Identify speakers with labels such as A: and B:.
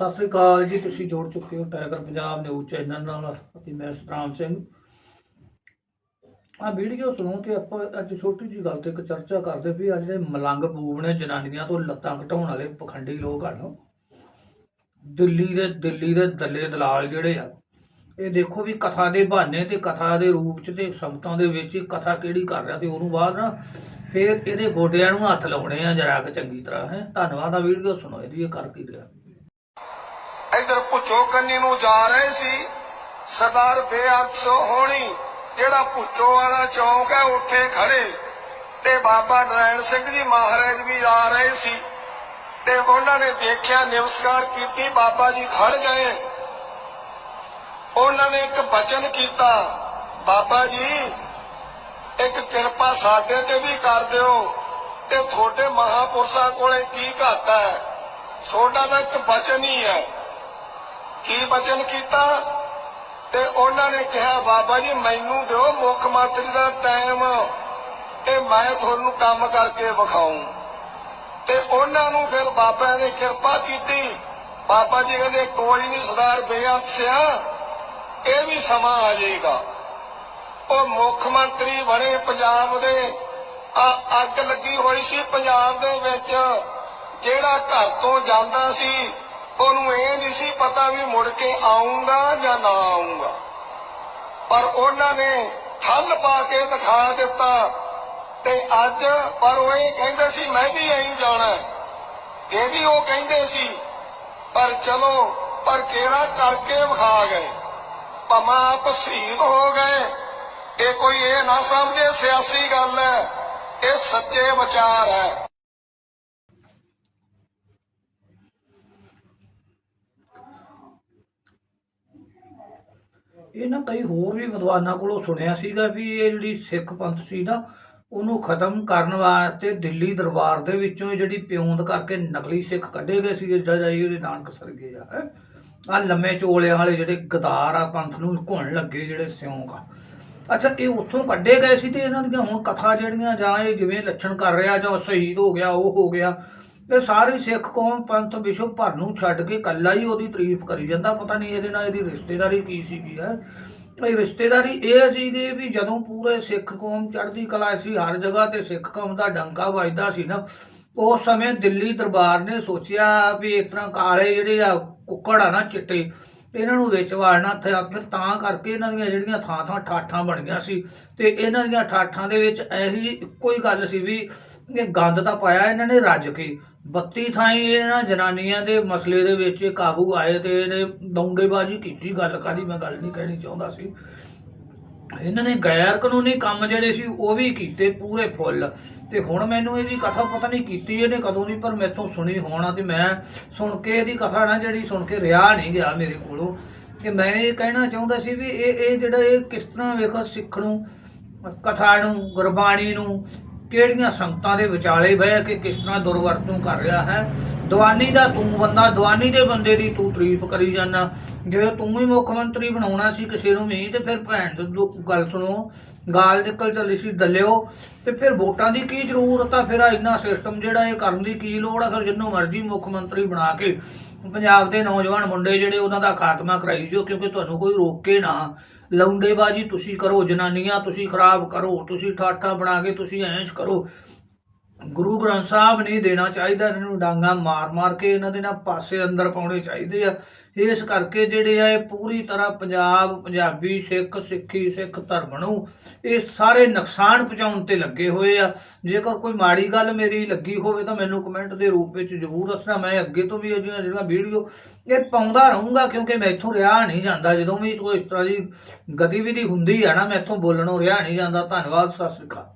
A: ਸਤਿ ਸ੍ਰੀ ਅਕਾਲ ਜੀ, ਤੁਸੀਂ ਜੋੜ ਚੁੱਕੇ ਹੋ ਟਾਈਗਰ ਪੰਜਾਬ ਨਿਊਜ਼ ਚੈਨਲ ਨਾਲ ਅਤੇ ਮੈਂ ਸਤਰਾਮ ਸਿੰਘ। ਆ ਵੀਡੀਓ ਸੁਣੋ ਤੇ ਆਪਾਂ ਅੱਜ ਛੋਟੀ ਜੀ ਗੱਲ ਤੇ ਇੱਕ ਚਰਚਾ ਕਰਦੇ ਵੀ ਅੱਜ ਜਿਹੜੇ ਮਲੰਗ ਪੂਬ ਨੇ ਜਨਾਨੀਆਂ ਤੋਂ ਲੱਤਾਂ ਘਟਾਉਣ ਵਾਲੇ ਪਖੰਡੀ ਲੋਕ ਹਨ ਦਿੱਲੀ ਦੇ ਦਿੱਲੀ ਦੇ ਦੱਲੇ ਦਲਾਲ ਜਿਹੜੇ ਆ, ਇਹ ਦੇਖੋ ਵੀ ਕਥਾ ਦੇ ਬਹਾਨੇ ਤੇ ਕਥਾ ਦੇ ਰੂਪ ਚ ਤੇ ਸੰਗਤਾਂ ਦੇ ਵਿੱਚ ਇਹ ਕਥਾ ਕਿਹੜੀ ਕਰ ਰਿਹਾ ਤੇ ਉਹਨੂੰ ਬਾਅਦ ਨਾ ਫੇਰ ਇਹਦੇ ਗੋਡਿਆਂ ਨੂੰ ਹੱਥ ਲਾਉਣੇ ਆ ਜਰਾ ਕਿ ਚੰਗੀ ਤਰ੍ਹਾਂ, ਹੈ। ਧੰਨਵਾਦ ਆ ਵੀਡੀਓ ਸੁਣੋ ਇਹਦੀ, ਇਹ ਕਰ ਕੀ ਰਿਹਾ।
B: ਇਧਰ ਭੁੱਚੋ ਕੰਨੀ ਨੂੰ ਜਾ ਰਹੇ ਸੀ। ਸਰਦਾਰ ਬੇਅਕਸ ਹੋਣੀ, ਜਿਹੜਾ ਭੁੱਚੋ ਵਾਲਾ ਚੌਂਕ ਹੈ, ਉੱਥੇ ਖੜੇ। ਤੇ ਬਾਬਾ ਨਾਰਾਇਣ ਸਿੰਘ ਜੀ ਮਹਾਰਾਜ ਵੀ ਆ ਰਹੇ ਸੀ। ਤੇ ਉਹਨਾਂ ਨੇ ਦੇਖਿਆ, ਨਮਸਕਾਰ ਕੀਤੀ, ਬਾਬਾ ਜੀ ਖੜ ਗਏ। ਉਹਨਾਂ ਨੇ ਇੱਕ ਬਚਨ ਕੀਤਾ, ਬਾਬਾ ਜੀ, ਇੱਕ ਕਿਰਪਾ ਸਾਡੇ ਤੇ ਵੀ ਕਰ ਦਿਓ। ਤੇ ਤੁਹਾਡੇ ਮਹਾਪੁਰਸ਼ਾਂ ਕੋਲੇ ਕੀ ਘਾਟਾ ਹੈ? ਤੁਹਾਡਾ ਤਾਂ ਇੱਕ ਬਚਨ ਹੀ ਹੈ। ਕੀ ਬਚਨ ਕੀਤਾ? ਤੇ ਉਹਨਾਂ ਨੇ ਕਿਹਾ, ਬਾਬਾ ਜੀ, ਮੈਨੂੰ ਦਿਓ ਮੁੱਖ ਮੰਤਰੀ ਦਾ ਟਾਈਮ ਤੇ ਮੈਂ ਤੁਹਾਨੂੰ ਕੰਮ ਕਰਕੇ ਵਿਖਾਉਂ। ਤੇ ਉਹਨਾਂ ਨੂੰ ਫਿਰ ਬਾਬਾ ਨੇ ਕਿਰਪਾ ਕੀਤੀ। ਬਾਬਾ ਜੀ ਕਹਿੰਦੇ, ਕੋਈ ਨਹੀਂ ਸਰਦਾਰ, ਬੇਅੰਤ ਸਿਆ, ਇਹ ਵੀ ਸਮਾਂ ਆ ਜਾਏਗਾ। ਉਹ ਮੁੱਖ ਮੰਤਰੀ ਬਣੇ ਪੰਜਾਬ ਦੇ। ਆ ਅੱਗ ਲੱਗੀ ਹੋਈ ਸੀ ਪੰਜਾਬ ਦੇ ਵਿੱਚ। ਜਿਹੜਾ ਘਰ ਤੋਂ ਜਾਂਦਾ ਸੀ, ਉਹਨੂੰ ਨਹੀਂ ਸੀ ਪਤਾ ਵੀ ਮੁੜ ਕੇ ਆਉਂਗਾ ਜਾਂ ਨਾ ਆਉਂਗਾ। ਪਰ ਉਹਨਾਂ ਨੇ ਠੱਲ ਪਾ ਕੇ ਦਿਖਾ ਦਿੱਤਾ ਤੇ ਅੱਜ ਪਰ ਉਹ ਇਹ ਕਹਿੰਦੇ ਸੀ, ਮੈਂ ਵੀ ਐਂ ਜਾਣਾ ਇਹ ਵੀ ਉਹ ਕਹਿੰਦੇ ਸੀ, ਪਰ ਚਲੋ, ਪਰ ਕੇਰਾ ਕਰਕੇ ਵਿਖਾ ਗਏ? ਭਾਵੇਂ ਆਪ ਸ਼ਹੀਦ ਹੋ ਗਏ। ਇਹ ਕੋਈ ਇਹ ਨਾ ਸਮਝੇ, ਸਿਆਸੀ ਗੱਲ ਹੈ। ਇਹ ਸੱਚੇ ਵਿਚਾਰ ਹੈ।
A: ਇਹ ਨਾ ਕਈ ਹੋਰ ਵੀ ਵਿਦਵਾਨਾਂ ਕੋਲੋਂ ਸੁਣਿਆ ਸੀਗਾ ਵੀ ਇਹ ਜਿਹੜੀ ਸਿੱਖ ਪੰਥ ਸੀ ਨਾ, ਉਹਨੂੰ ਖਤਮ ਕਰਨ ਵਾਸਤੇ ਦਿੱਲੀ ਦਰਬਾਰ ਦੇ ਵਿੱਚੋਂ ਇਹ ਜਿਹੜੀ ਪਿਉਂਦ ਕਰਕੇ ਨਕਲੀ ਸਿੱਖ ਕੱਢੇ ਗਏ ਸੀ ਜਜਾਈ ਉਹਦੇ ਨਾਨਕ ਸਰਗੇ ਆ ਆ ਲੰਮੇ ਚੋਲਿਆਂ ਵਾਲੇ ਜਿਹੜੇ ਗਦਾਰ ਆ ਪੰਥ ਨੂੰ ਘੁਣ ਲੱਗੇ ਜਿਹੜੇ ਸਿਉਂਕ ਆ। ਅੱਛਾ, ਇਹ ਉੱਥੋਂ ਕੱਢੇ ਗਏ ਸੀ ਤੇ ਇਹਨਾਂ ਦੀਆਂ ਹੁਣ ਕਥਾ ਜਿਹੜੀਆਂ ਜਾਂ ਇਹ ਜਿਵੇਂ ਲੱਛਣ ਕਰ ਰਿਹਾ ਜਾਂ ਸ਼ਹੀਦ ਹੋ ਗਿਆ, ਉਹ ਹੋ ਗਿਆ ਇਹ ਸਾਰੀ ਸਿੱਖ ਕੌਮ ਪੰਥ ਵਿਸ਼ਵ ਭਰ ਨੂੰ ਛੱਡ ਕੇ ਕੱਲਾ ਹੀ ਉਹਦੀ ਤਾਰੀਫ ਕਰੀ ਜਾਂਦਾ। ਪਤਾ ਨਹੀਂ ਇਹਦੇ ਨਾਲ ਇਹਦੀ ਰਿਸ਼ਤੇਦਾਰੀ ਕੀ ਸੀਗੀ, ਹੈ? ਇਹ ਰਿਸ਼ਤੇਦਾਰੀ ਇਹ ਸੀਗੀ ਵੀ ਜਦੋਂ ਪੂਰੇ ਸਿੱਖ ਕੌਮ ਚੜ੍ਹਦੀ ਕਲਾ ਸੀ, ਹਰ ਜਗ੍ਹਾ ਤੇ ਸਿੱਖ ਕੌਮ ਦਾ ਡੰਕਾ ਵੱਜਦਾ ਸੀ ਨਾ, ਉਸ ਸਮੇਂ ਦਿੱਲੀ ਦਰਬਾਰ ਨੇ ਸੋਚਿਆ ਵੀ ਇਸ ਤਰ੍ਹਾਂ ਕਾਲੇ ਜਿਹੜੇ ਆ, ਕੁੱਕੜ ਆ ਨਾ ਚਿੱਟੇ, ਇਹਨਾਂ ਨੂੰ ਵਿੱਚ ਵਾੜਨਾ, ਤੇ ਫਿਰ ਤਾਂ ਕਰਕੇ ਇਹਨਾਂ ਦੀਆਂ ਜਿਹੜੀਆਂ ਥਾਂ ਥਾਂ ਠਾਠਾਂ ਬਣੀਆਂ ਸੀ, ਤੇ ਇਹਨਾਂ ਦੀਆਂ ਠਾਠਾਂ ਦੇ ਵਿੱਚ ਇਹੀ ਇੱਕੋ ਹੀ ਗੱਲ ਸੀ ਵੀ ਇਹ ਗੰਦ ਤਾਂ ਪਾਇਆ ਇਹਨਾਂ ਨੇ ਰੱਜ ਕੇ। 32 ਥਾਈ ਇਹਨਾਂ ਜਨਾਨੀਆਂ ਦੇ ਮਸਲੇ ਦੇ ਵਿੱਚ ਕਾਬੂ ਆਏ ਤੇ ਇਹਨੇ ਦੌਂਡੇਬਾਜ਼ੀ ਕੀਤੀ। ਗੱਲ ਕਾਦੀ ਮੈਂ ਗੱਲ ਨਹੀਂ ਕਹਿਣੀ ਚਾਹੁੰਦਾ ਸੀ। ਇਹਨਾਂ ਨੇ ਗੈਰ ਕਾਨੂੰਨੀ ਕੰਮ ਜਿਹੜੇ ਸੀ, ਉਹ ਵੀ ਕੀਤੇ ਪੂਰੇ ਫੁੱਲ। ਤੇ ਹੁਣ ਮੈਨੂੰ ਇਹਦੀ ਕਥਾ ਪਤਾ ਨਹੀਂ ਕੀਤੀ ਇਹਨੇ ਕਦੋਂ ਦੀ, ਪਰ ਮੈਥੋਂ ਸੁਣੀ ਹੋਣਾ ਤੇ ਮੈਂ ਸੁਣ ਕੇ ਇਹਦੀ ਕਥਾ ਨਾ ਜਿਹੜੀ ਸੁਣ ਕੇ ਰਿਹਾ ਨਹੀਂ ਗਿਆ ਮੇਰੇ ਕੋਲੋਂ। ਕਿ ਮੈਂ ਇਹ ਕਹਿਣਾ ਚਾਹੁੰਦਾ ਸੀ ਵੀ ਇਹ ਇਹ ਜਿਹੜਾ ਇਹ ਕਿਸ ਤਰ੍ਹਾਂ ਵੇਖੋ ਸਿੱਖ ਨੂੰ, ਕਥਾ ਨੂੰ, ਗੁਰਬਾਣੀ ਨੂੰ ਕਿਹੜੀਆਂ ਸੰਗਤਾਂ ਦੇ ਵਿਚਾਲੇ ਬਹਿ ਕੇ ਕਿਸ ਤਰ੍ਹਾਂ ਦੁਰਵਰਤੋਂ ਕਰ ਰਿਹਾ ਹੈ? ਦਵਾਨੀ ਦਾ ਤੂੰ ਬੰਦਾ, ਦਵਾਨੀ ਦੇ ਬੰਦੇ ਦੀ ਤੂੰ ਤਾਰੀਫ ਕਰੀ ਜਾਂਦਾ। ਜੇ ਤੂੰ ਹੀ ਮੁੱਖ ਮੰਤਰੀ ਬਣਾਉਣਾ ਸੀ ਕਿਸੇ ਨੂੰ ਵੀ ਤੇ ਫਿਰ ਭੈਣ ਦੀ ਗੱਲ ਸੁਣੋ। ਗਾਲ ਨਿਕਲ ਚੱਲੀ ਸੀ ਦੱਲਿਓ। ਤੇ ਫਿਰ ਵੋਟਾਂ ਦੀ ਕੀ ਜ਼ਰੂਰਤ ਆ? ਫਿਰ ਇੰਨਾ ਸਿਸਟਮ ਜਿਹੜਾ ਇਹ ਕਰਨ ਦੀ ਕੀ ਲੋੜ ਆ? ਫਿਰ ਜਿੰਨੂੰ ਮਰਜ਼ੀ ਮੁੱਖ ਮੰਤਰੀ ਬਣਾ ਕੇ ਪੰਜਾਬ ਦੇ ਨੌਜਵਾਨ ਮੁੰਡੇ ਜਿਹੜੇ ਉਹਨਾਂ ਦਾ ਖਾਤਮਾ ਕਰਾਈ ਜੋ ਕਿਉਂਕਿ ਤੁਹਾਨੂੰ ਕੋਈ ਰੋਕੇ ਨਾ ਲੌਂਡੇਬਾਜੀ ਤੁਸੀਂ ਕਰੋ ਜਨਾਨੀਆਂ ਤੁਸੀਂ ਖਰਾਬ ਕਰੋ ਤੁਸੀਂ ਠਾਠਾ ਬਣਾ ਕੇ ਤੁਸੀਂ ਐਂਸ਼ ਕਰੋ। ਗੁਰੂ ਗ੍ਰੰਥ ਸਾਹਿਬ ਨਹੀਂ ਦੇਣਾ ਚਾਹੀਦਾ, ਇਹਨਾਂ ਨੂੰ ਡਾਂਗਾ ਮਾਰ ਮਾਰ ਕੇ ਇਹਨਾਂ ਦੇ ਨਾਲ ਪਾਸੇ ਅੰਦਰ ਪਾਉਣੇ ਚਾਹੀਦੇ ਆ। ਇਸ ਕਰਕੇ ਜਿਹੜੇ ਆ, ਇਹ ਪੂਰੀ ਤਰ੍ਹਾਂ ਪੰਜਾਬ, ਪੰਜਾਬੀ, ਸਿੱਖ, ਸਿੱਖੀ, ਸਿੱਖ ਧਰਮ ਨੂੰ ਇਹ ਸਾਰੇ ਨੁਕਸਾਨ ਪਹੁੰਚਾਉਣ ਤੇ ਲੱਗੇ ਹੋਏ ਆ। ਜੇਕਰ ਕੋਈ ਮਾੜੀ ਗੱਲ ਮੇਰੀ ਲੱਗੀ ਹੋਵੇ ਤਾਂ ਮੈਨੂੰ ਕਮੈਂਟ ਦੇ ਰੂਪ ਵਿੱਚ ਜ਼ਰੂਰ ਦੱਸਣਾ, ਮੈਂ ਅੱਗੇ ਤੋਂ ਵੀ ਇਹ ਜਿਹੀਆਂ ਜਿਹੜੀਆਂ ਵੀਡੀਓ ਇਹ ਪਾਉਂਦਾ ਰਹੂੰਗਾ, ਕਿਉਂਕਿ ਮੈਥੋਂ ਰਿਹਾ ਨਹੀਂ ਜਾਂਦਾ। ਜਦੋਂ ਵੀ ਕੋਈ ਇਸ ਤਰ੍ਹਾਂ ਦੀ ਗਤੀਵਿਧੀ ਹੁੰਦੀ ਆ ਨਾ ਮੈਥੋਂ ਬੋਲਣੋਂ ਰਿਹਾ ਨਹੀਂ ਜਾਂਦਾ। ਧੰਨਵਾਦ, ਸਤਿ ਸ੍ਰੀ ਅਕਾਲ।